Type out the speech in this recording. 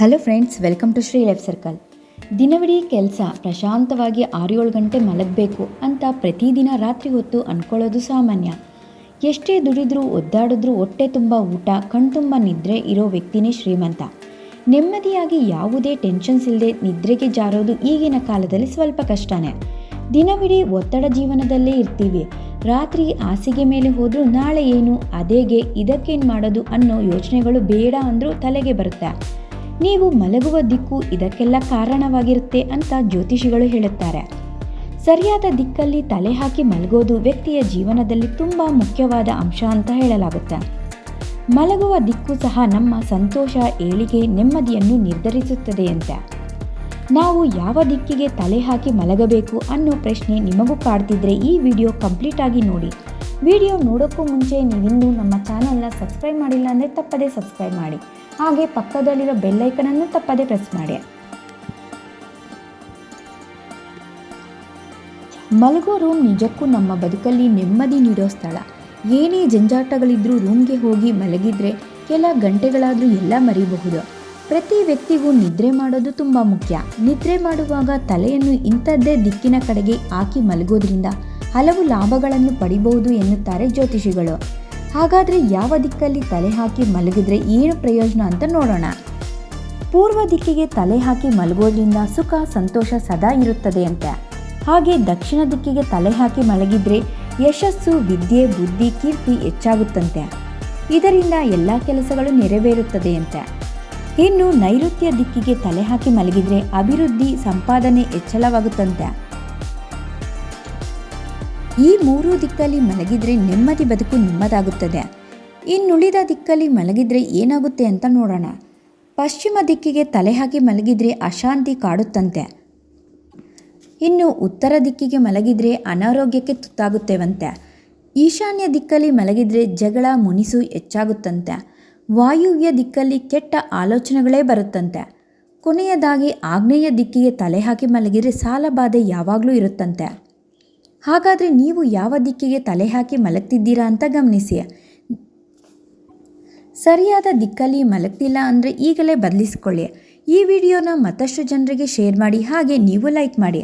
Hello friends welcome to Shri life circle ದಿನವಿಡೀ ಕೆಲಸ ಪ್ರಶಾಂತವಾಗಿ ಆರು ಏಳು ಗಂಟೆ ಮಲಗಬೇಕು ಅಂತ ಪ್ರತಿದಿನ ರಾತ್ರಿ ಹೊತ್ತು ಅಂದ್ಕೊಳ್ಳೋದು ಸಾಮಾನ್ಯ. ಎಷ್ಟೇ ದುಡಿದ್ರೂ, ಒದ್ದಾಡಿದ್ರೂ, ಹೊಟ್ಟೆ ತುಂಬ ಊಟ ಕಣ್ತುಂಬ ನಿದ್ರೆ ಇರೋ ವ್ಯಕ್ತಿನೇ ಶ್ರೀಮಂತ. ನೆಮ್ಮದಿಯಾಗಿ ಯಾವುದೇ ಟೆನ್ಷನ್ಸ್ ಇಲ್ಲದೆ ನಿದ್ರೆಗೆ ಜಾರೋದು ಈಗಿನ ಕಾಲದಲ್ಲಿ ಸ್ವಲ್ಪ ಕಷ್ಟನೇ. ದಿನವಿಡೀ ಒತ್ತಡ ಜೀವನದಲ್ಲೇ ಇರ್ತೀವಿ. ರಾತ್ರಿ ಹಾಸಿಗೆ ಮೇಲೆ ಹೋದರೂ ನಾಳೆ ಏನು, ಅದೇಗೆ, ಇದಕ್ಕೇನು ಮಾಡೋದು ಅನ್ನೋ ಯೋಚನೆಗಳು ಬೇಡ ಅಂದರೂ ತಲೆಗೆ ಬರುತ್ತೆ. ನೀವು ಮಲಗುವ ದಿಕ್ಕು ಇದಕ್ಕೆಲ್ಲ ಕಾರಣವಾಗಿರುತ್ತೆ ಅಂತ ಜ್ಯೋತಿಷಿಗಳು ಹೇಳುತ್ತಾರೆ. ಸರಿಯಾದ ದಿಕ್ಕಲ್ಲಿ ತಲೆ ಹಾಕಿ ಮಲಗೋದು ವ್ಯಕ್ತಿಯ ಜೀವನದಲ್ಲಿ ತುಂಬ ಮುಖ್ಯವಾದ ಅಂಶ ಅಂತ ಹೇಳಲಾಗುತ್ತೆ. ಮಲಗುವ ದಿಕ್ಕು ಸಹ ನಮ್ಮ ಸಂತೋಷ, ಏಳಿಗೆ, ನೆಮ್ಮದಿಯನ್ನು ನಿರ್ಧರಿಸುತ್ತದೆಯಂತೆ ನಾವು ಯಾವ ದಿಕ್ಕಿಗೆ ತಲೆ ಹಾಕಿ ಮಲಗಬೇಕು ಅನ್ನೋ ಪ್ರಶ್ನೆ ನಿಮಗೂ ಕಾಡ್ತಿದ್ರೆ ಈ ವಿಡಿಯೋ ಕಂಪ್ಲೀಟ್ ಆಗಿ ನೋಡಿ. ವಿಡಿಯೋ ನೋಡೋಕ್ಕೂ ಮುಂಚೆ ನೀವಿಂದು ನಮ್ಮ ಚಾನಲ್ನ ಸಬ್ಸ್ಕ್ರೈಬ್ ಮಾಡಿಲ್ಲ ಅಂದರೆ ತಪ್ಪದೇ ಸಬ್ಸ್ಕ್ರೈಬ್ ಮಾಡಿ. ಹಾಗೆ ಪಕ್ಕದಲ್ಲಿರೋ ಬೆಲ್ಲೈಕನನ್ನು ತಪ್ಪದೇ ಪ್ರೆಸ್ ಮಾಡಿ. ಮಲಗೋ ರೂಮ್ ನಿಜಕ್ಕೂ ನಮ್ಮ ಬದುಕಲ್ಲಿ ನೆಮ್ಮದಿ ನೀಡೋ ಸ್ಥಳ. ಏನೇ ಜಂಜಾಟಗಳಿದ್ರೂ ರೂಮ್ಗೆ ಹೋಗಿ ಮಲಗಿದ್ರೆ ಕೆಲ ಗಂಟೆಗಳಾದರೂ ಎಲ್ಲ ಮರಿಬಹುದು. ಪ್ರತಿ ವ್ಯಕ್ತಿಗೂ ನಿದ್ರೆ ಮಾಡೋದು ತುಂಬ ಮುಖ್ಯ. ನಿದ್ರೆ ಮಾಡುವಾಗ ತಲೆಯನ್ನು ಇಂಥದ್ದೇ ದಿಕ್ಕಿನ ಕಡೆಗೆ ಹಾಕಿ ಮಲಗೋದ್ರಿಂದ ಹಲವು ಲಾಭಗಳನ್ನು ಪಡಿಬಹುದು ಎನ್ನುತ್ತಾರೆ ಜ್ಯೋತಿಷಿಗಳು. ಹಾಗಾದರೆ ಯಾವ ದಿಕ್ಕಲ್ಲಿ ತಲೆ ಹಾಕಿ ಮಲಗಿದ್ರೆ ಏನು ಪ್ರಯೋಜನ ಅಂತ ನೋಡೋಣ. ಪೂರ್ವ ದಿಕ್ಕಿಗೆ ತಲೆ ಹಾಕಿ ಮಲಗೋದ್ರಿಂದ ಸುಖ, ಸಂತೋಷ ಸದಾ ಇರುತ್ತದೆ ಅಂತೆ. ಹಾಗೆ ದಕ್ಷಿಣ ದಿಕ್ಕಿಗೆ ತಲೆ ಹಾಕಿ ಮಲಗಿದ್ರೆ ಯಶಸ್ಸು, ವಿದ್ಯೆ, ಬುದ್ಧಿ, ಕೀರ್ತಿ ಹೆಚ್ಚಾಗುತ್ತಂತೆ. ಇದರಿಂದ ಎಲ್ಲ ಕೆಲಸಗಳು ನೆರವೇರುತ್ತದೆ ನೆರವೇರುತ್ತದೆಯಂತೆ ಇನ್ನು ನೈಋತ್ಯ ದಿಕ್ಕಿಗೆ ತಲೆ ಹಾಕಿ ಮಲಗಿದ್ರೆ ಅಭಿವೃದ್ಧಿ, ಸಂಪಾದನೆ ಹೆಚ್ಚಳವಾಗುತ್ತಂತೆ. ಈ ಮೂರೂ ದಿಕ್ಕಲ್ಲಿ ಮಲಗಿದ್ರೆ ನೆಮ್ಮದಿ ಬದುಕು ನಿಮ್ಮದಾಗುತ್ತದೆ. ಇನ್ನುಳಿದ ದಿಕ್ಕಲ್ಲಿ ಮಲಗಿದ್ರೆ ಏನಾಗುತ್ತೆ ಅಂತ ನೋಡೋಣ. ಪಶ್ಚಿಮ ದಿಕ್ಕಿಗೆ ತಲೆ ಹಾಕಿ ಮಲಗಿದ್ರೆ ಅಶಾಂತಿ ಕಾಡುತ್ತಂತೆ. ಇನ್ನು ಉತ್ತರ ದಿಕ್ಕಿಗೆ ಮಲಗಿದ್ರೆ ಅನಾರೋಗ್ಯಕ್ಕೆ ತುತ್ತಾಗುತ್ತೇವಂತೆ. ಈಶಾನ್ಯ ದಿಕ್ಕಲ್ಲಿ ಮಲಗಿದ್ರೆ ಜಗಳ, ಮುನಿಸು ಹೆಚ್ಚಾಗುತ್ತಂತೆ. ವಾಯುವ್ಯ ದಿಕ್ಕಲ್ಲಿ ಕೆಟ್ಟ ಆಲೋಚನೆಗಳೇ ಬರುತ್ತಂತೆ. ಕೊನೆಯದಾಗಿ ಆಗ್ನೇಯ ದಿಕ್ಕಿಗೆ ತಲೆ ಹಾಕಿ ಮಲಗಿದರೆ ಸಾಲಬಾಧೆ ಯಾವಾಗಲೂ ಇರುತ್ತಂತೆ. ಹಾಗಾದರೆ ನೀವು ಯಾವ ದಿಕ್ಕಿಗೆ ತಲೆ ಹಾಕಿ ಮಲಗ್ತಿದ್ದೀರಾ ಅಂತ ಗಮನಿಸಿ. ಸರಿಯಾದ ದಿಕ್ಕಲ್ಲಿ ಮಲಗ್ತಿಲ್ಲ ಅಂದರೆ ಈಗಲೇ ಬದಲಿಸ್ಕೊಳ್ಳಿ. ಈ ವಿಡಿಯೋನ ಮತ್ತಷ್ಟು ಜನರಿಗೆ ಶೇರ್ ಮಾಡಿ ಹಾಗೆ ನೀವು ಲೈಕ್ ಮಾಡಿ.